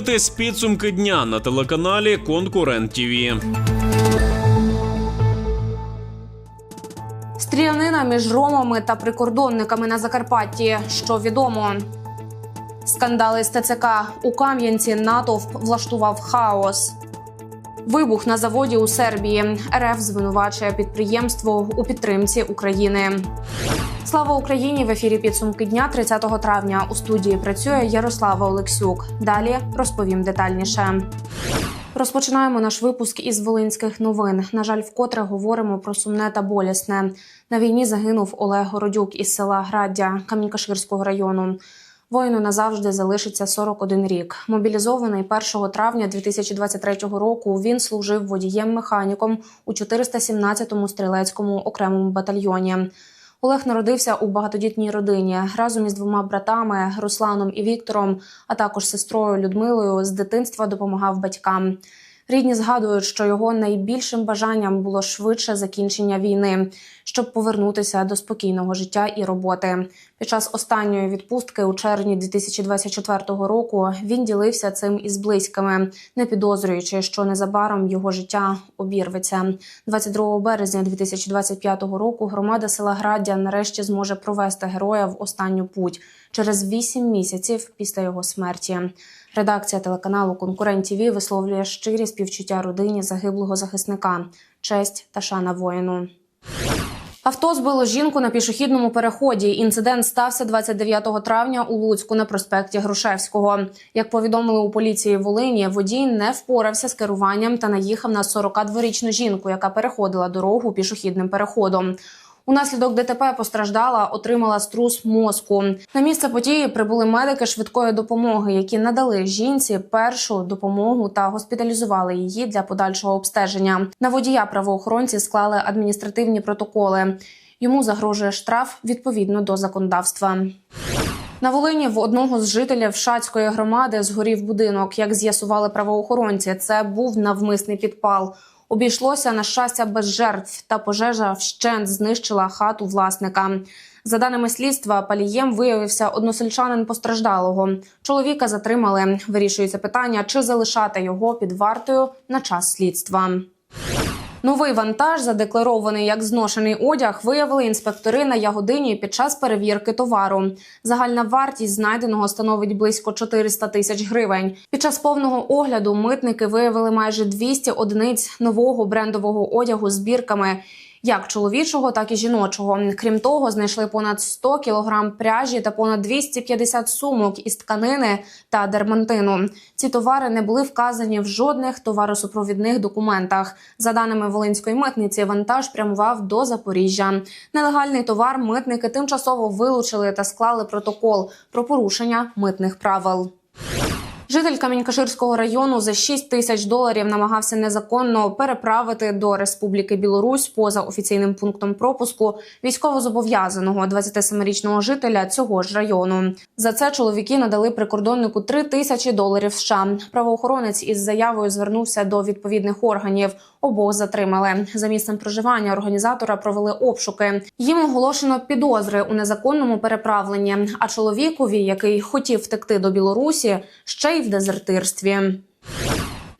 дивитесь підсумки дня на телеканалі Конкурент ТІВІ. Стрілянина між ромами та прикордонниками на Закарпатті. Що відомо? Скандали з ТЦК у Кам'янці натовп влаштував хаос. Вибух на заводі у Сербії. РФ звинувачує підприємство у підтримці України. Слава Україні! В ефірі підсумки дня 30 травня. У студії працює Ярослава Олексюк. Далі розповім детальніше. Розпочинаємо наш випуск із волинських новин. На жаль, вкотре говоримо про сумне та болісне. На війні загинув Олег Городюк із села Граддя Камінькаширського району. Воїну назавжди залишиться 41 рік. Мобілізований 1 травня 2023 року. Він служив водієм-механіком у 417-му стрілецькому окремому батальйоні. Олег народився у багатодітній родині разом із двома братами Русланом і Віктором, а також сестрою Людмилою. З дитинства допомагав батькам. Рідні згадують, що його найбільшим бажанням було швидше закінчення війни, щоб повернутися до спокійного життя і роботи. Під час останньої відпустки у червні 2024 року він ділився цим із близькими, не підозрюючи, що незабаром його життя обірветься. 22 березня 2025 року громада села Граддя нарешті зможе провести героя в останню путь через 8 місяців після його смерті. Редакція телеканалу Конкурент ТІВІ висловлює щирі співчуття родині загиблого захисника, честь та шана воїну. Авто збило жінку на пішохідному переході. Інцидент стався 29 травня у Луцьку на проспекті Грушевського. Як повідомили у поліції Волині, водій не впорався з керуванням та наїхав на 42-річну жінку, яка переходила дорогу пішохідним переходом. Унаслідок ДТП постраждала, отримала струс мозку. На місце події прибули медики швидкої допомоги, які надали жінці першу допомогу та госпіталізували її для подальшого обстеження. На водія правоохоронці склали адміністративні протоколи. Йому загрожує штраф відповідно до законодавства. На Волині в одного з жителів Шацької громади згорів будинок. Як з'ясували правоохоронці, це був навмисний підпал. Обійшлося на щастя без жертв, та пожежа вщент знищила хату власника. За даними слідства, палієм виявився односельчанин постраждалого. Чоловіка затримали. Вирішується питання, чи залишати його під вартою на час слідства. Новий вантаж, задекларований як зношений одяг, виявили інспектори на ягодині під час перевірки товару. Загальна вартість знайденого становить близько 400 тисяч гривень. Під час повного огляду митники виявили майже 200 одиниць нового брендового одягу з бірками. Як чоловічого, так і жіночого. Крім того, знайшли понад 100 кілограм пряжі та понад 250 сумок із тканини та дермантину. Ці товари не були вказані в жодних товаросупровідних документах. За даними Волинської митниці, вантаж прямував до Запоріжжя. Нелегальний товар митники тимчасово вилучили та склали протокол про порушення митних правил. Житель Камінькаширського району за 6 тисяч доларів намагався незаконно переправити до Республіки Білорусь поза офіційним пунктом пропуску військовозобов'язаного 27-річного жителя цього ж району. За це чоловіки надали прикордоннику 3 тисячі доларів. США. правоохоронець із заявою звернувся до відповідних органів. Обох затримали за місцем проживання. Організатора провели обшуки. Їм оголошено підозри у незаконному переправленні. А чоловікові, який хотів втекти до Білорусі, ще й в дезертирстві.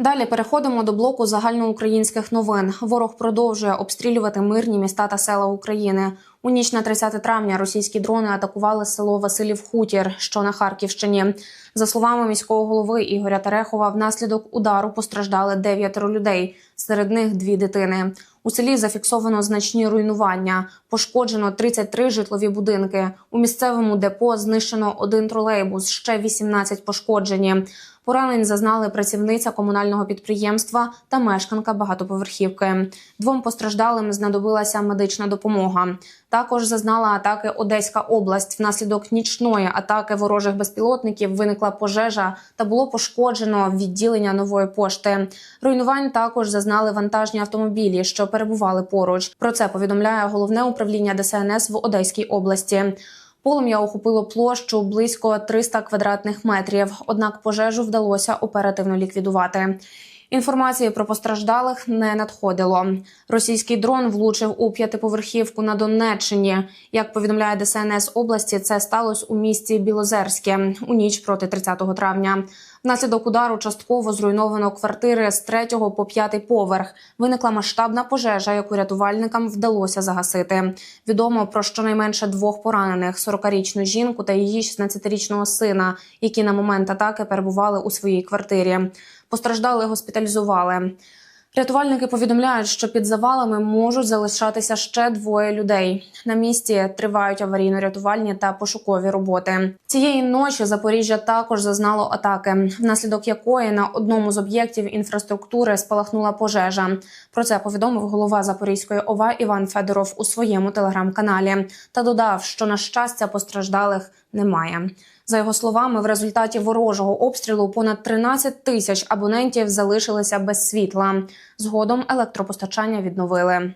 Далі переходимо до блоку загальноукраїнських новин. Ворог продовжує обстрілювати мирні міста та села України. У ніч на 30 травня російські дрони атакували село Василів Хутір, що на Харківщині. За словами міського голови Ігоря Терехова, внаслідок удару постраждали дев'ятеро людей. Серед них дві дитини. У селі зафіксовано значні руйнування. Пошкоджено 33 житлові будинки. У місцевому депо знищено один тролейбус, ще 18 пошкоджені. Поранень зазнали працівниця комунального підприємства та мешканка багатоповерхівки. Двом постраждалим знадобилася медична допомога. Також зазнала атаки Одеська область. Внаслідок нічної атаки ворожих безпілотників виникла пожежа та було пошкоджено відділення нової пошти. Руйнувань також зазнали вантажні автомобілі, що перебували поруч. Про це повідомляє головне управління ДСНС в Одеській області. Полум'я охопило площу близько 300 квадратних метрів. Однак пожежу вдалося оперативно ліквідувати. Інформації про постраждалих не надходило. Російський дрон влучив у п'ятиповерхівку на Донеччині. Як повідомляє ДСНС області, це сталося у місті Білозерське у ніч проти 30 травня. Внаслідок удару частково зруйновано квартири з третього по п'ятий поверх. Виникла масштабна пожежа, яку рятувальникам вдалося загасити. Відомо про щонайменше двох поранених: 40-річну жінку та її 16-річного сина, які на момент атаки перебували у своїй квартирі. Постраждали госпіталізували. Рятувальники повідомляють, що під завалами можуть залишатися ще двоє людей. На місці тривають аварійно-рятувальні та пошукові роботи. Цієї ночі Запоріжжя також зазнало атаки, внаслідок якої на одному з об'єктів інфраструктури спалахнула пожежа. Про це повідомив голова Запорізької ОВА Іван Федоров у своєму телеграм-каналі та додав, що на щастя постраждалих немає. За його словами, в результаті ворожого обстрілу понад 13 тисяч абонентів залишилися без світла. Згодом електропостачання відновили.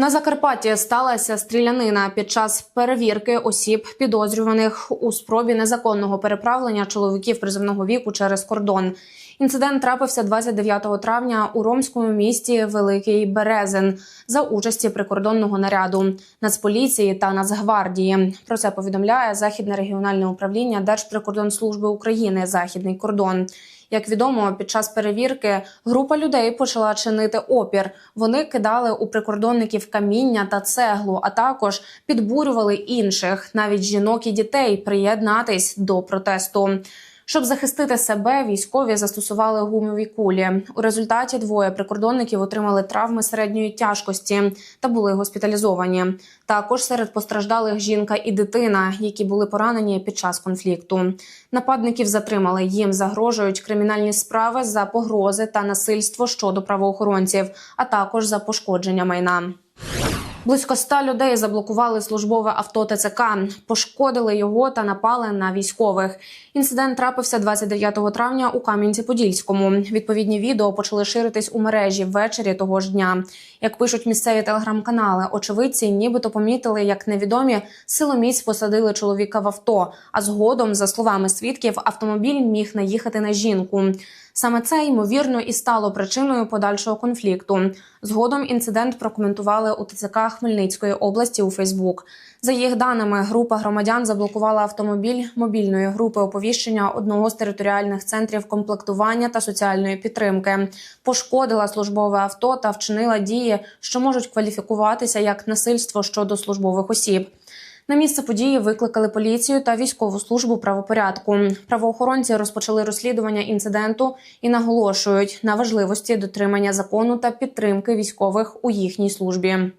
На Закарпатті сталася стрілянина під час перевірки осіб, підозрюваних у спробі незаконного переправлення чоловіків призовного віку через кордон. Інцидент трапився 29 травня у ромському місті Великий Березин за участі прикордонного наряду Нацполіції та Нацгвардії. Про це повідомляє Західне регіональне управління Держприкордонслужби України Західний кордон. Як відомо, під час перевірки група людей почала чинити опір. Вони кидали у прикордонників каміння та цеглу, а також підбурювали інших, навіть жінок і дітей, приєднатись до протесту. Щоб захистити себе, військові застосували гумові кулі. У результаті двоє прикордонників отримали травми середньої тяжкості та були госпіталізовані. Також серед постраждалих жінка і дитина, які були поранені під час конфлікту. Нападників затримали. Їм загрожують кримінальні справи за погрози та насильство щодо правоохоронців, а також за пошкодження майна. Близько ста людей заблокували службове авто ТЦК, пошкодили його та напали на військових. Інцидент трапився 29 травня у Кам'янці-Подільському. Відповідні відео почали ширитись у мережі ввечері того ж дня. Як пишуть місцеві телеграм-канали, очевидці нібито помітили, як невідомі силоміць посадили чоловіка в авто. А згодом, за словами свідків, автомобіль міг наїхати на жінку. Саме це ймовірно і стало причиною подальшого конфлікту. Згодом інцидент прокоментували у ТЦК Хмельницької області у Фейсбук. За їх даними, група громадян заблокувала автомобіль мобільної групи оповіщення одного з територіальних центрів комплектування та соціальної підтримки, пошкодила службове авто та вчинила дії, що можуть кваліфікуватися як насильство щодо службових осіб. На місце події викликали поліцію та військову службу правопорядку. Правоохоронці розпочали розслідування інциденту і наголошують на важливості дотримання закону та підтримки військових у їхній службі.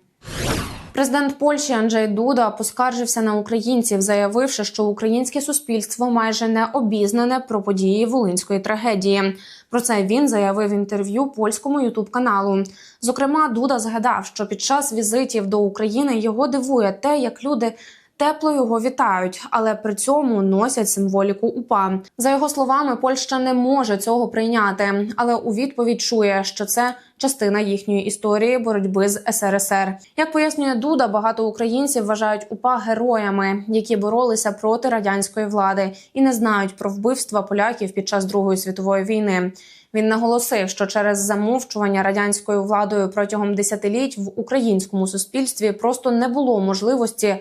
Президент Польщі Анджей Дуда поскаржився на українців, заявивши, що українське суспільство майже не обізнане про події волинської трагедії. Про це він заявив в інтерв'ю польському ютуб каналу. Зокрема, Дуда згадав, що під час візитів до України його дивує те, як люди. Тепло його вітають, але при цьому носять символіку УПА. За його словами, Польща не може цього прийняти, але у відповідь чує, що це частина їхньої історії боротьби з СРСР. Як пояснює Дуда, багато українців вважають УПА героями, які боролися проти радянської влади і не знають про вбивства поляків під час Другої світової війни. Він наголосив, що через замовчування радянською владою протягом десятиліть в українському суспільстві просто не було можливості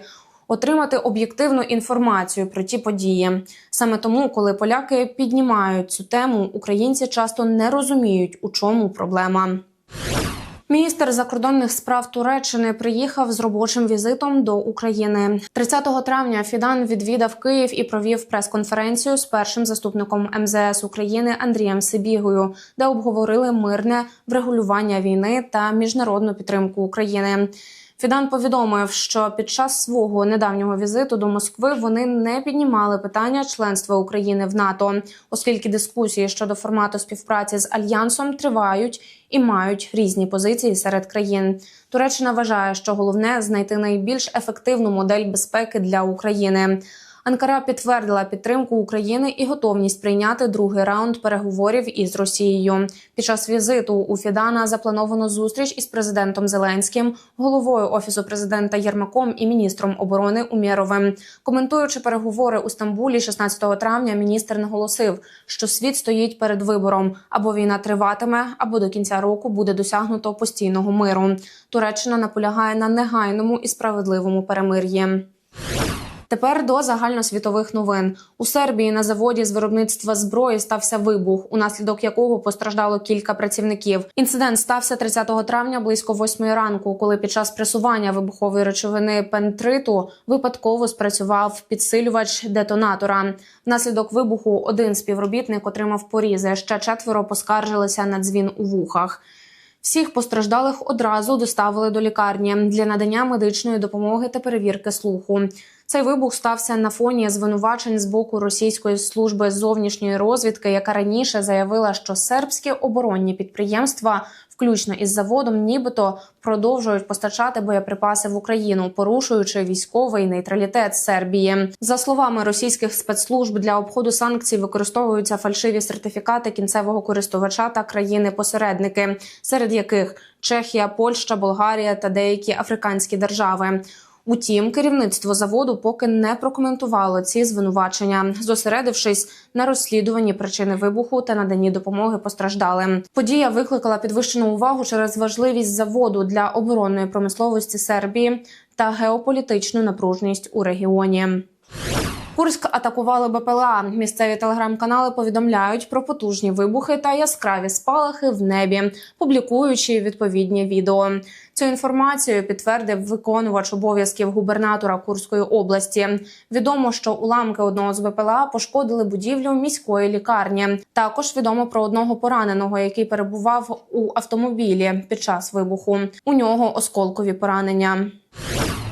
отримати об'єктивну інформацію про ті події. Саме тому, коли поляки піднімають цю тему, українці часто не розуміють, у чому проблема. Міністр закордонних справ Туреччини приїхав з робочим візитом до України. 30 травня Фідан відвідав Київ і провів прес-конференцію з першим заступником МЗС України Андрієм Сибігою, де обговорили мирне врегулювання війни та міжнародну підтримку України. Фідан повідомив, що під час свого недавнього візиту до Москви вони не піднімали питання членства України в НАТО, оскільки дискусії щодо формату співпраці з альянсом тривають і мають різні позиції серед країн. Туреччина вважає, що головне знайти найбільш ефективну модель безпеки для України. Анкара підтвердила підтримку України і готовність прийняти другий раунд переговорів із Росією. Під час візиту у Фідана заплановано зустріч із президентом Зеленським, головою офісу президента Єрмаком і міністром оборони Умєровим. Коментуючи переговори у Стамбулі 16 травня, міністр наголосив, що світ стоїть перед вибором: або війна триватиме, або до кінця року буде досягнуто постійного миру. Туреччина наполягає на негайному і справедливому перемир'ї. Тепер до загальносвітових новин у Сербії на заводі з виробництва зброї стався вибух, унаслідок якого постраждало кілька працівників. Інцидент стався 30 травня близько 8 ранку, коли під час пресування вибухової речовини пентриту випадково спрацював підсилювач детонатора. Внаслідок вибуху один співробітник отримав порізи. Ще четверо поскаржилися на дзвін у вухах. Всіх постраждалих одразу доставили до лікарні для надання медичної допомоги та перевірки слуху. Цей вибух стався на фоні звинувачень з боку російської служби зовнішньої розвідки, яка раніше заявила, що сербські оборонні підприємства, включно із заводом, нібито продовжують постачати боєприпаси в Україну, порушуючи військовий нейтралітет Сербії. За словами російських спецслужб, для обходу санкцій використовуються фальшиві сертифікати кінцевого користувача та країни-посередники, серед яких Чехія, Польща, Болгарія та деякі африканські держави. Утім, керівництво заводу поки не прокоментувало ці звинувачення, зосередившись на розслідуванні причини вибуху та наданні допомоги постраждалим. Подія викликала підвищену увагу через важливість заводу для оборонної промисловості Сербії та геополітичну напруженість у регіоні. Курськ атакували БПЛА. Місцеві телеграм-канали повідомляють про потужні вибухи та яскраві спалахи в небі, публікуючи відповідні відео. Цю інформацію підтвердив виконувач обов'язків губернатора Курської області. Відомо, що уламки одного з БПЛА пошкодили будівлю міської лікарні. Також відомо про одного пораненого, який перебував у автомобілі під час вибуху. У нього осколкові поранення.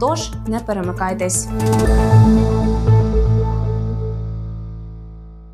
Тож не перемикайтесь.